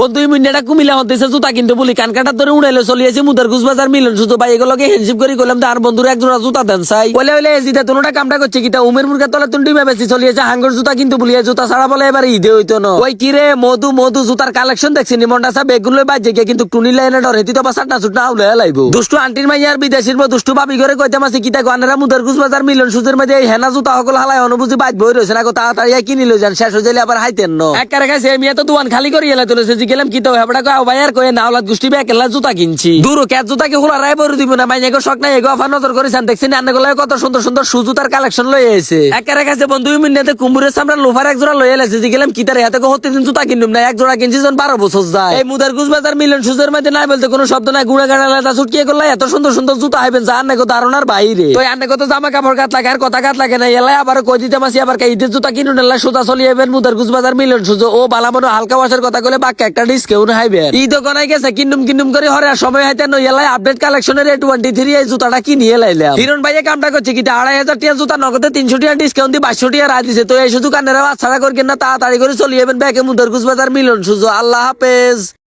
বন্ধু মিনিটা কুমিলা হতেছে জুতা কিনতে বলি। কান কাটার ধরে উড়াইলে চলিয়েছে মুদার গুজবাজার মিলন শুধু ভাই এগুলোকে হেনশিপ করে করলাম আর বন্ধুরা এক জুতা দেন চাই। বলে বলে জিতে তোনোটা কামটা করছে উমের মুরগা তলে তুমি ডিমে বেশি হাঙ্গর জুতা কিন্তু বলিয়ে জুতা ছাড়া বলে এবার ঈদে হইতো না। ওই কিরে মধু মধু জুতার কালেকশন দেখছি নিমন্ডা সা বেগুলো বাজে গিয়ে কিন্তু টুনি লাইনে ডর হেতি তো বা সাটনা সুটনা লাইবো। দুষ্টু আন্টির মাইয়ার বিদেশির মো, দুষ্টু বাবি করে কইতে কিটা গানেরা মুদার গুজবাজার মিলন সুদের মধ্যে এই হেনা জুতা সকল হালাই অনুভূতি বাজ বই রয়েছে না তাড়াতাড়ি কিনি লই যান, শেষ হয়ে যাইলে আবার হাইতেন ন। এক কারে মিয়া তো দোয়ান খালি করে এলা তুলেছে গেলাম কি তো? হেবড়া কয় ভাই, আর কয়ে নাওলাত গোষ্ঠী বে একলা জুতা কিনছি। দূর ক্যাত জুতা কি হোলা রায় বড় দিব না? মাইনে গো শখ নাই, এগো আফা নজর করেছেন দেখছেন আন্নে গুলো কত সুন্দর সুন্দর সুজুতার কালেকশন লই এসে এক কারে কাছে বন্ধু মিনিটে কুম্বুরের সামনে লোফার এক জোড়া লই এলাছে জি গেলাম, কি তার হাতে কো হতে দিন জুতা কিনুম না, এক জোড়া কিনছি যখন বারো বছর যায়। এই মুদার গুজবাজার মিলন সুজের মধ্যে নাই বলতে কোনো শব্দ নাই, গুড়া গাড়া লাটা ছুটকিয়ে করলে এত সুন্দর সুন্দর জুতা হইবেন যা আন্নে গো ধারণার বাইরে। তো আন্নে কত জামা কাপড় কাত লাগে, আর কথা কাত লাগে না, এলাই আবার কই দিতে মাসি, আবার কে ঈদের জুতা কিনুন, এলাই সুতা চলিয়ে যাবেন মুদার গুজবাজার মিলন সুজো। ও বালা মনো হালকা ওয়াশের কথা কলে বাক্য একটা ডিসকাউন্ট হাইবে ঈদ কোনায় গেছে কিনুম কিনুম করে হরে সময় হাইতে নইলাই আপডেট কালেকশনের এ টোয়েন্টি থ্রি এই জুতাটা কিনিয়ে লাইলাম। হিরণ ভাইয়ে কামটা করছে কি আড়াই হাজার টিয়া জুতা নগদে তিনশো টিয়া ডিসকাউন্ট দিয়ে বাইশশো টিয়া রায় দিছে। তো এই শুধু কান্নারা বাচ্চারা করবেন না তাড়াতাড়ি করে চলিয়ে যাবেন। ব্যাকে মুদার বাজার মিলন সুজো। আল্লাহ হাফেজ।